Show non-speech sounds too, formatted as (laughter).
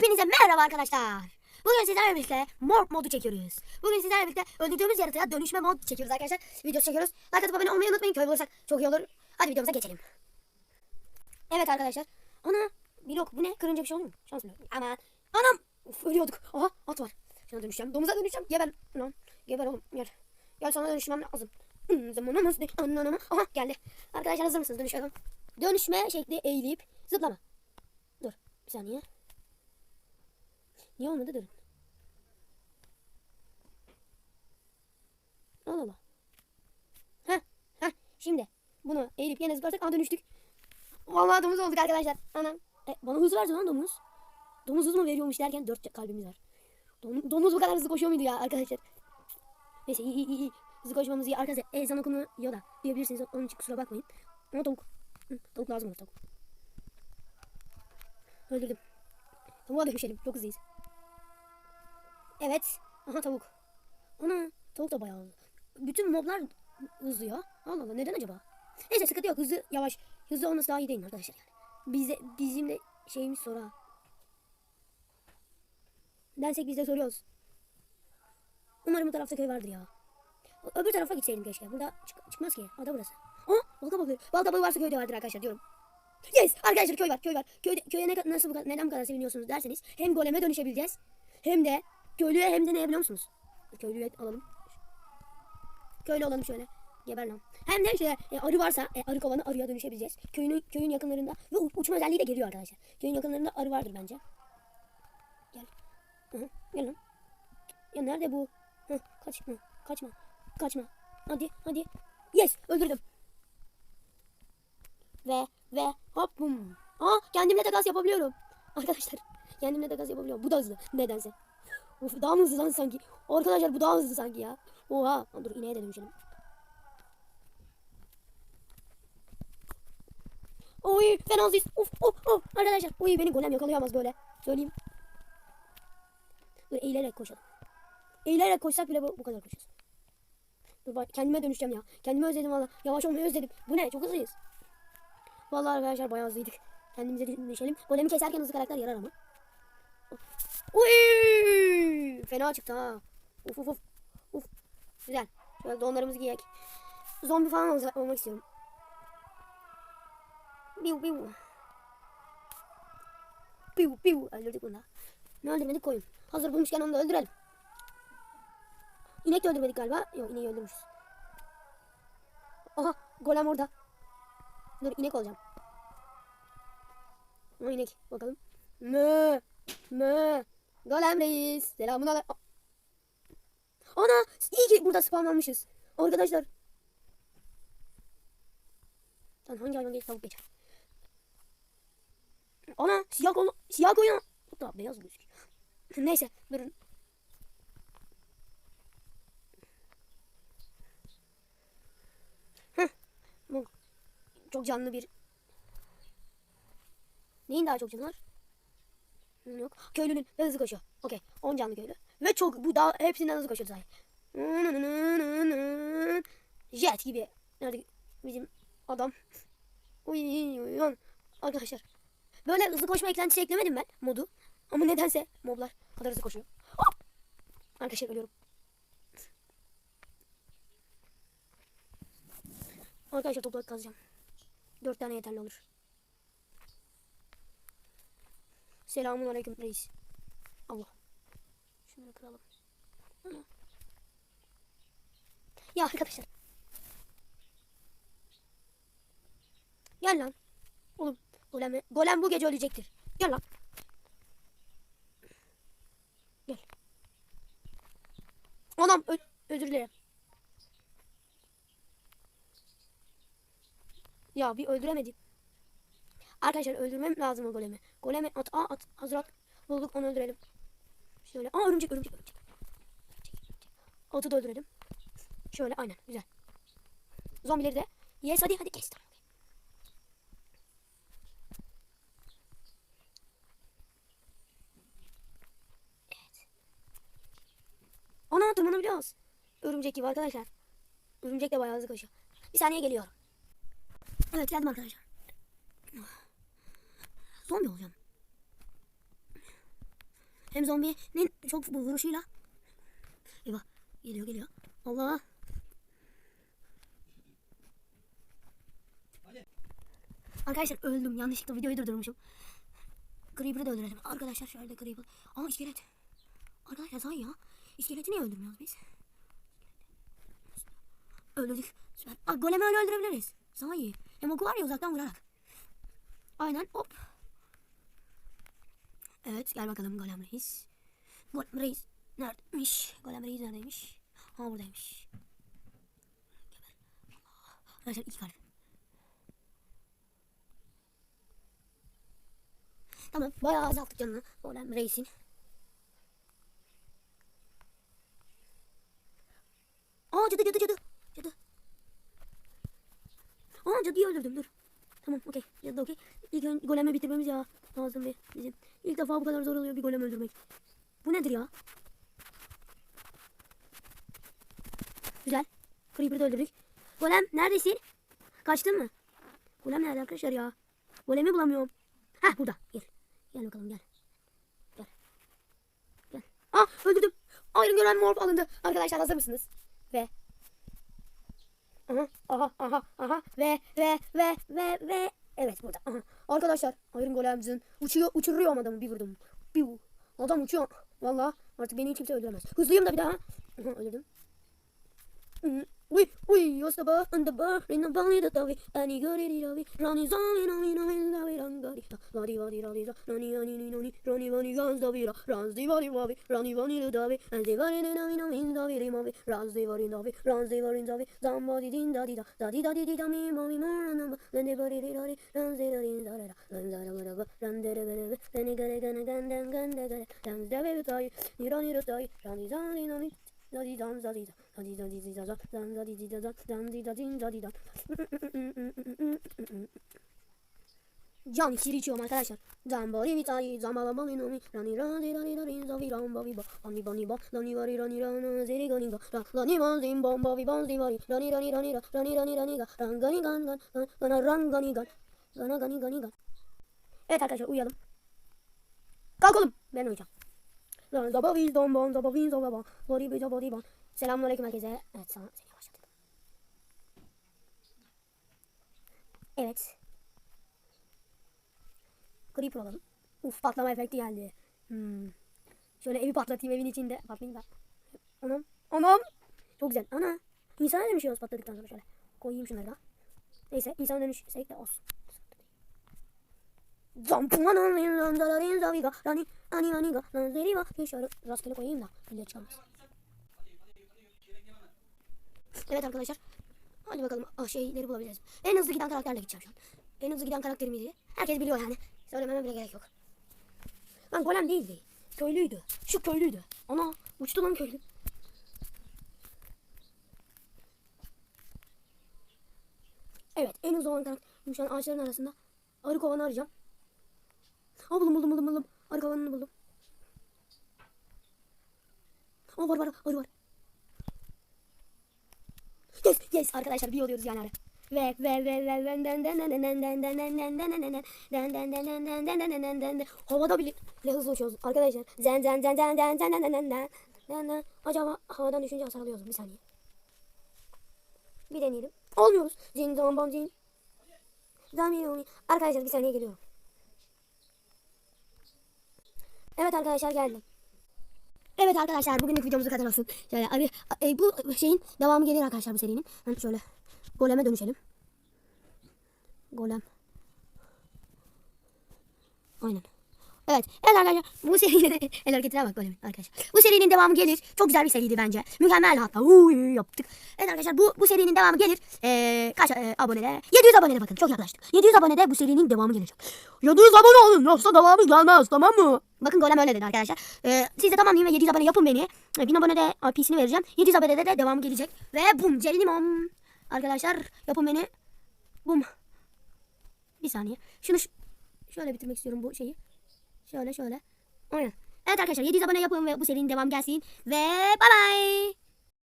Hepinize merhaba arkadaşlar. Bugün sizlerle birlikte morph modu çekiyoruz. Bugün sizlerle birlikte öldürdüğümüz yaratığa dönüşme mod çekiyoruz arkadaşlar. Video çekiyoruz. Like atıp abone olmayı unutmayın. Köy bulursak çok iyi olur. Hadi videomuza geçelim. Evet arkadaşlar. Ana blok bu ne? Kırınca bir şey olur mu? Şans mı? Aman. Anam. Uf, ölüyorduk. Aha at var. Şuna dönüşeceğim. Domuza dönüşeceğim. Geber. Lan. Geber oğlum. Gel. Gel sana dönüşmem lazım. Hmm, Zamanımız ne? Ananama. Aha geldi. Arkadaşlar hazır mısınız? Dönüşelim. Dönüşme şekli eğilip zıplama. Dur. Bir saniye. Niye olmadı? Durun. Allah Allah. Heh. Heh. Şimdi bunu eğilip yine zıplarsak aa dönüştük. Vallahi domuz olduk arkadaşlar. Anam. E, bana hız verdi lan domuz. Domuz hız mı veriyormuş derken dört kalbimiz var. Dom- domuz bu kadar hızlı koşuyor muydu ya arkadaşlar? Neyse iyi iyi iyi. Hızlı koşmamız iyi. Arkadaşlar ezan okunuyor da diyebilirsiniz. Onun için kusura bakmayın. Ama tavuk. Tavuk lazım olur tavuk. Öldürdüm. Tavuğa dönüşelim. Çok hızlıyız. Evet. Aha tavuk. Ana tavuk da bayağı hızlı. Bütün moblar hızlı ya. Allah Allah neden acaba? Neyse sıkıntı yok. Hızlı yavaş. Hızlı olması daha iyi değil arkadaşlar yani? Bize, bizim de şeyimiz soru ha. Densek biz de soruyoruz. Umarım bu tarafta köy vardır ya. Öbür tarafa gitseydim keşke. Burada çık- çıkmaz ki. Ada burası. Aa bal kabağı. Bal kabağı varsa köyde vardır arkadaşlar diyorum. Yes arkadaşlar köy var köy var. Köyde, köye ne, nasıl bu neden bu kadar seviniyorsunuz derseniz hem goleme dönüşebileceğiz hem de köylüye hem de ne biliyor musunuz? Köylüye alalım. Köylü olalım şöyle. Geber lan. Hem de şey, e, arı varsa e, arı kovanı arıya dönüşebileceğiz. Köyün köyün yakınlarında ve uçma özelliği de geliyor arkadaşlar. Köyün yakınlarında arı vardır bence. Gel. Hı hı, gel lan. Ya nerede bu? Hı, kaçma. Kaçma. Kaçma. Hadi hadi. Yes öldürdüm. Ve ve hop bum. Aa kendimle takas yapabiliyorum. Arkadaşlar kendimle takas yapabiliyorum. Bu da hızlı nedense. Of daha mı hızlı lan sanki? Arkadaşlar bu daha hızlı sanki ya. Oha. Aa, Dur ineğe de dönüşelim. Oy fena hızlıyız. Of of of. Arkadaşlar oy beni golem yakalayamaz böyle. Söyleyeyim. Dur eğilerek koşalım. Eğilerek koşsak bile bu, bu kadar koşuyoruz. Dur bak kendime dönüşeceğim ya. Kendimi özledim valla. Yavaş olmayı özledim. Bu ne? Çok hızlıyız. Vallahi arkadaşlar bayağı hızlıydık. Kendimize dönüşelim. Golemi keserken hızlı karakter yarar ama. Uy! Fena çıktı ha. Uf uf uf. Uf. Güzel. Şöyle donlarımızı giyek. Zombi falan olsa- olmak istiyorum. Biu biu. Biu biu. Öldürdük bunu da. Ne öldürmedik koyun. Hazır bulmuşken onu da öldürelim. İnek de öldürmedik galiba. Yok ineği öldürmüşüz. Aha golem orada. Dur inek olacağım. Ama inek bakalım. Mö. Mö. Golem reis. Selamun. Ana iyi ki burada spawnlanmışız. Arkadaşlar. Lan hangi hayvan geç tavuk geçer. Ana siyah kolu siyah koyun. Hatta beyaz gözüküyor. Neyse durun. Bu çok canlı bir Neyin daha çok canı var? Yok. Köylünün hızlı koşuyor. Okey. 10 canlı köylü. Ve çok bu daha hepsinden hızlı koşuyor sahi. Jet gibi. Nerede bizim adam? Uy, uy, uy. Arkadaşlar. Böyle hızlı koşma eklentisi eklemedim ben modu. Ama nedense moblar kadar hızlı koşuyor. Hop! Arkadaşlar ölüyorum. Arkadaşlar toprak kazacağım. Dört tane yeterli olur. Selamun aleyküm reis. Allah. Şunları kıralım. Ya arkadaşlar. Gel lan. Oğlum golem, golem bu gece ölecektir. Gel lan. Gel. Anam ö- özür dilerim. Ya bir öldüremedim. Arkadaşlar öldürmem lazım o golemi. Golemi at, aa, at hazır at. Bulduk onu öldürelim. Şöyle. Aa örümcek örümcek örümcek. Atı da öldürelim. Şöyle aynen güzel. Zombileri de. Yes hadi hadi kes. Tamam. Ana tırmanabiliyoruz. Örümcek gibi arkadaşlar. Örümcek de bayağı hızlı koşuyor. Bir saniye geliyorum. Evet geldim arkadaşlar. Zombi olacağım. Hem zombinin çok vuruşuyla. Eyvah. Geliyor geliyor. Allah. Arkadaşlar öldüm. Yanlışlıkla videoyu durdurmuşum. Creeper'ı da öldürelim. Arkadaşlar şöyle Creeper. Aa iskelet. Arkadaşlar sahi ya. İskeleti niye öldürmüyoruz biz? Öldürdük. Süper. Aa, golemi öyle öldürebiliriz. Sahi. Hem oku var ya uzaktan vurarak. Aynen hop. Evet gel bakalım golem reis. Golem reis neredeymiş? Golem reis neredeymiş? Ha buradaymış. Arkadaşlar iki kalp. Tamam bayağı azalttık canını. Golem reisin. Aa cadı cadı cadı. Cadı. Aa cadıyı öldürdüm dur. Tamam okey. Cadı okey. İlk ön golemi bitirmemiz ya lazım bir bizim. İlk defa bu kadar zor oluyor bir golem öldürmek. Bu nedir ya? Güzel. Creeper'ı da öldürdük. Golem neredesin? Kaçtın mı? Golem nerede arkadaşlar ya? Golemi bulamıyorum. Heh burada. Gel. Gel bakalım gel. Gel. Gel. Ah öldürdüm. Iron Golem Morph alındı. Arkadaşlar hazır mısınız? Ve Aha, aha, aha, aha ve ve ve ve ve evet burada. Aha. Arkadaşlar Iron Golem'cin uçuyor, uçuruyor adamı bir vurdum. Bir Adam uçuyor. Valla artık beni hiç kimse öldüremez. Hızlıyım da bir daha. Aha, öldürdüm. 위, 위였어 봐, 안다 봐, 리나 방이다 따위, 아니 그리리 라위, 러니 성이 너니 너니 라위 랑거리, 와디 와디 라디 라, 러니 아니 니 너니, 러니 바니 간스다비라, 란스디 바리 와비, 러니 바니 르다비, 안디 바리 니 너니 너니 다비 리마비, 란스디 바리 나비, 란스디 바리 나비, 잠바디 딘다디다, 다디다디디다 미마미 모라나바, 란디 바리 리라리, 란스디 라리 다라라, 란다라바라바, 란데레베레베, 레니 가레 가나 간단 간다가레, 란스다베베 따위, 니러니르 따위, 러니 성이 너니, dan di da din da di da. Can iksiri içiyorum arkadaşlar. Zambari vitayı, zambala balinomi, rani rani rani rani zavi ramba viba, ani bani ba, rani vari rani rana, zeri gani ga, ra, rani ban zim bomba vi ban zivari, rani rani rani ra, rani rani rani ga, ran gani gan gan, gan, gana ran gani gan, gana gani gani gan. Evet arkadaşlar uyuyalım. Kalk oğlum. Ben uyuyacağım. Lan zaba viz don bon zaba viz zaba bon. Body biza body bon. Selamünaleyküm herkese. Evet sana seni başladık. Evet. Creeper olalım. Uf patlama efekti geldi. Hmm. Şöyle evi patlatayım evin içinde. Patlayayım da. Anam. Anam. Çok güzel. Ana. İnsana dönüşüyoruz patladıktan sonra şöyle. Koyayım şunları da. Neyse insana dönüşsek de olsun. Zampuana lanzalarin zaviga rani ani aniga lanzeriva yaşarı rastgele koyayım da elde çıkamaz. Evet arkadaşlar. Hadi bakalım ah, şeyleri bulabiliriz. En hızlı giden karakterle gideceğim şu an. En hızlı giden karakterimizi herkes biliyor yani. Söylememe bile gerek yok. Lan golem değildi. Köylüydü. Şu köylüydü. Ana uçtu lan köylü. Evet en hızlı olan karakter. Şu an ağaçların arasında. Arı kovanı arayacağım. Aa buldum buldum buldum buldum. Arı kovanını buldum. Aa var var arı var. Yes yes arkadaşlar bir oluyoruz yani arı. Ve ve ve ve ve havada bile hızlı uçuyoruz arkadaşlar. Zen zen zen zen zen zen zen zen zen Acaba havadan düşünce hasar alıyoruz bir saniye. Bir deneyelim. Olmuyoruz. Zin zan bam zin. Zan Arkadaşlar bir saniye geliyorum. Evet arkadaşlar geldim. Evet arkadaşlar bugünlük videomuz kadar olsun. Şöyle abi e, bu şeyin devamı gelir arkadaşlar bu serinin. Yani şöyle goleme dönüşelim. Golem. Aynen. Evet. Evet arkadaşlar bu serinin (laughs) el hareketine bak golemin arkadaşlar. Bu serinin devamı gelir. Çok güzel bir seriydi bence. Mükemmel hatta. Uy, yaptık. Evet arkadaşlar bu bu serinin devamı gelir. Ee, kaç e, abonede? 700 abonede bakın çok yaklaştık. 700 abonede bu serinin devamı gelecek. 700 abone olun yoksa devamı gelmez tamam mı? Bakın Golem öyle dedi arkadaşlar. Ee, siz de tamam deyin ve 700 abone yapın beni. Ee, 1000 abonede IP'sini vereceğim. 700 abonede de devamı gelecek. Ve bum celinimom. Arkadaşlar yapın beni. Bum. Bir saniye. Şunu şöyle bitirmek istiyorum bu şeyi. Şöyle şöyle. Aynen. Evet arkadaşlar 700 abone yapın ve bu serinin devam gelsin. Ve bay bay.